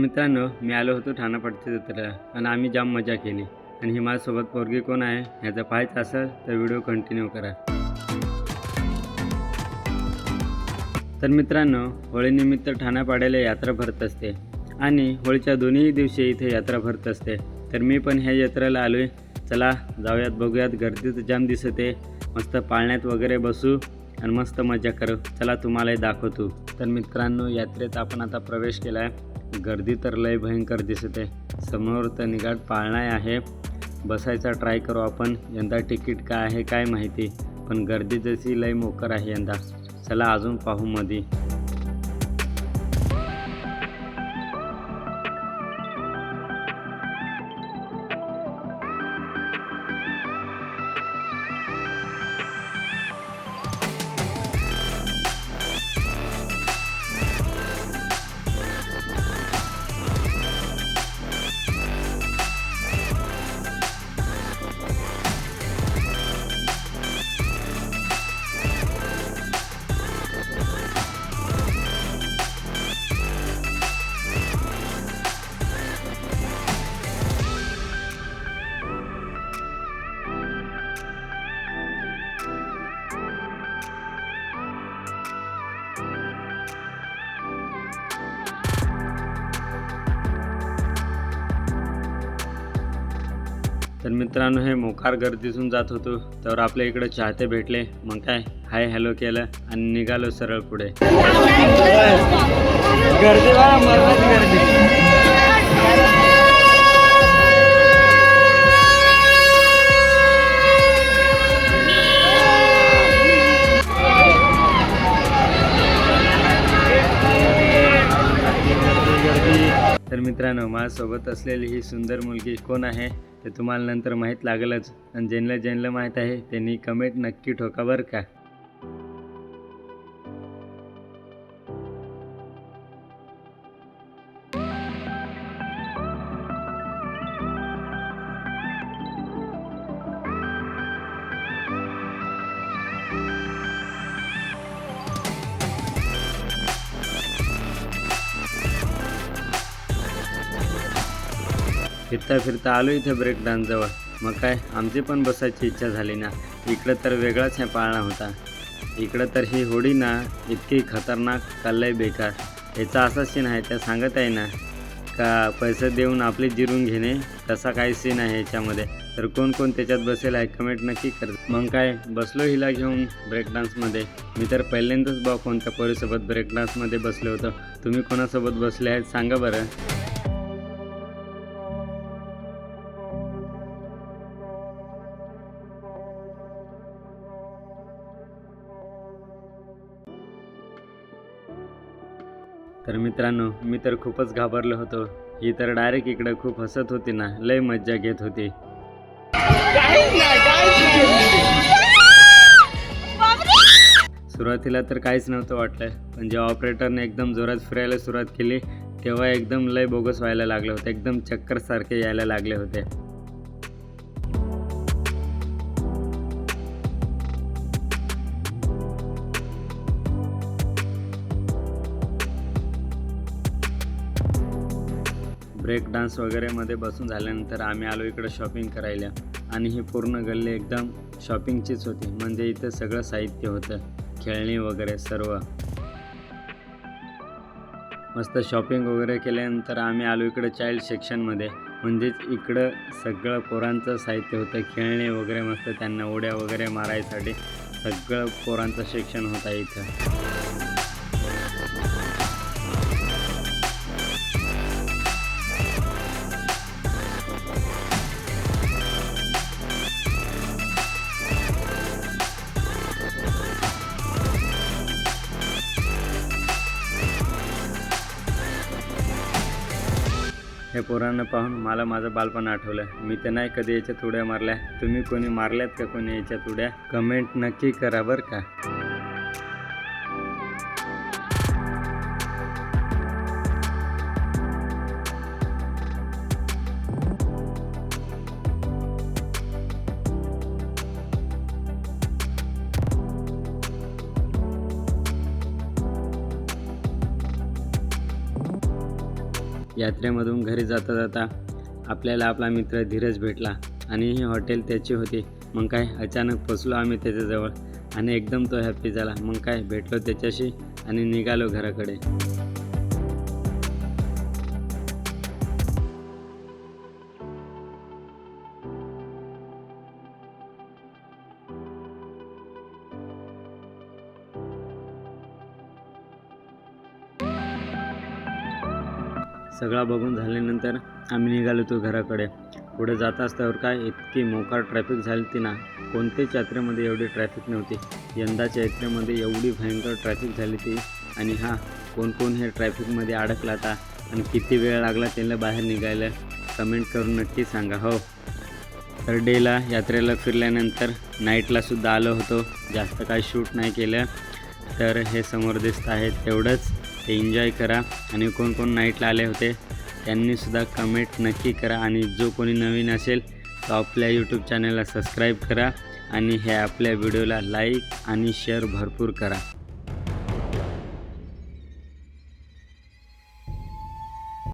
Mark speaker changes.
Speaker 1: मित्रांनो मी आलो होतो ठाणापटच्या जत्रेला आणि आम्ही जाम मजा केली. आणि ही माझ्यासोबत पोरगी कोण आहे ह्याचं पाहायचं असेल तर व्हिडिओ कंटिन्यू करा. तर मित्रांनो होळीनिमित्त ठाण्यापाड्याला यात्रा भरत असते आणि होळीच्या दोन्ही दिवशी इथे यात्रा भरत असते. तर मी पण ह्या यात्रेला आलो आहे चला जाऊयात बघूयात गर्दी तर जाम दिसत. आहे मस्त पाळण्यात वगैरे बसू आणि मस्त मजा करू. चला तुम्हालाही दाखवतो. तर मित्रांनो यात्रेत आपण आता प्रवेश केला आहे गर्दी तर लय भयंकर दिसत आहे. समोर तर निघाट पाळणा आहे. बसायचा ट्राय करू आपण. यंदा तिकीट काय आहे काय माहिती. पण गर्दी जशी लय मोकर आहे यंदा. चला अजून पाहू मध्ये तर मित्रांनो हे मोकार गर्दीतून जात होतो. तर आपल्या इकडे चाहते भेटले. मग काय? हाय हॅलो केलं आणि निघालो सरळ पुढे. गर्दी गर्दी. तर मित्रांनो माझ्यासोबत असलेली ही सुंदर मुलगी कोण आहे ते तुम्हाला नंतर माहीत लागलंच. आणि ज्यांना ज्यांना माहीत आहे त्यांनी कमेंट नक्की ठोका बरं का? फिरता फिरता आलो इथे ब्रेक डान्सजवळ मग काय आमची पण बसायची इच्छा झाली ना. इकडं तर वेगळाच हे पाळणा होता. इकडं तर ही होडी ना इतकी खतरनाक चाललंय बेकार. याचा असा सीन आहे त्या सांगत आहे ना का पैसे देऊन आपले जिरून घेणे तसा काही सीन आहे याच्यामध्ये. तर कोण कोण त्याच्यात बसेल आहे कमेंट नक्की कर. मग काय बसलो हिला घेऊन ब्रेक डान्समध्ये मी तर पहिल्यांदाच बा कोणत्या पोरीसोबत ब्रेक डान्समध्ये बसलो होतो. तुम्ही कोणासोबत बसले आहेत सांगा बरं. तर मित्रांनो मी तर खूपच घाबरलो होतो. ही तर डायरेक्ट इकडे खूप हसत होती ना लय मज्जा घेत होती. सुरुवातीला तर काहीच नव्हतं वाटलं पण जेव्हा ऑपरेटरने एकदम जोरात फिरायला सुरुवात केली तेव्हा एकदम लय बोगस व्हायला लागलं होतं एकदम चक्कर सारखे यायला लागले होते. ब्रेक डान्स वगैरेमध्ये बसून झाल्यानंतर आम्ही आलो इकडं शॉपिंग करायला. आणि ही पूर्ण गल्ली एकदम शॉपिंगचीच होती. म्हणजे इथं सगळं साहित्य होतं. खेळणी वगैरे सर्व. मस्त शॉपिंग वगैरे केल्यानंतर आम्ही आलो इकडं चाइल्ड सेक्शनमध्ये म्हणजेच इकडं सगळं पोरांचं साहित्य होतं. खेळणे वगैरे मस्त त्यांना उड्या वगैरे मारायसाठी सगळं पोरांचं सेक्शन होता इथं. हे पोरांना पाहून मला माझं बालपण आठवलं. मी तर नाही कधी याच्यात उड्या मारल्या. तुम्ही कोणी मारल्यात का कोणी याच्यात उड्या कमेंट नक्की करा बरं का? यात्रेमधून घरी जाता जाता आपल्याला आपला मित्र धीरज भेटला आणि ही हॉटेल त्याची होती. मग काय अचानक पोचलो आम्ही त्याच्याजवळ आणि एकदम तो हॅप्पी झाला. मग काय भेटलो त्याच्याशी आणि निघालो घराकडे. सगळा बघून झाल्यानंतर आम्ही निघालो होतो घराकडे. पुढे जात असल्यावर काय इतकी मोकार ट्रॅफिक झाली ती ना? कोणत्याच यात्रेमध्ये एवढी ट्रॅफिक नव्हती? यंदाच्या यात्रेमध्ये एवढी भयंकर ट्रॅफिक झाली ती. आणि हां कोण कोण हे ट्रॅफिकमध्ये अडकला आता? आणि किती वेळ लागला त्यांना बाहेर निघायला? कमेंट करून नक्की सांगा हो. तर डेला यात्रेला फिरल्यानंतर नाईटला सुद्धा आलो होतो. जास्त काही शूट नाही केलं. तर हे समोर दिसत आहे तेवढंच. ते एन्जॉय करा. आणि कोण कोण नाईटला आले होते त्यांनीसुद्धा कमेंट नक्की करा. आणि जो कोणी नवीन असेल तो आपल्या यूट्यूब चॅनलला सबस्क्राईब करा. आणि हे आपल्या व्हिडिओला लाईक आणि शेअर भरपूर करा.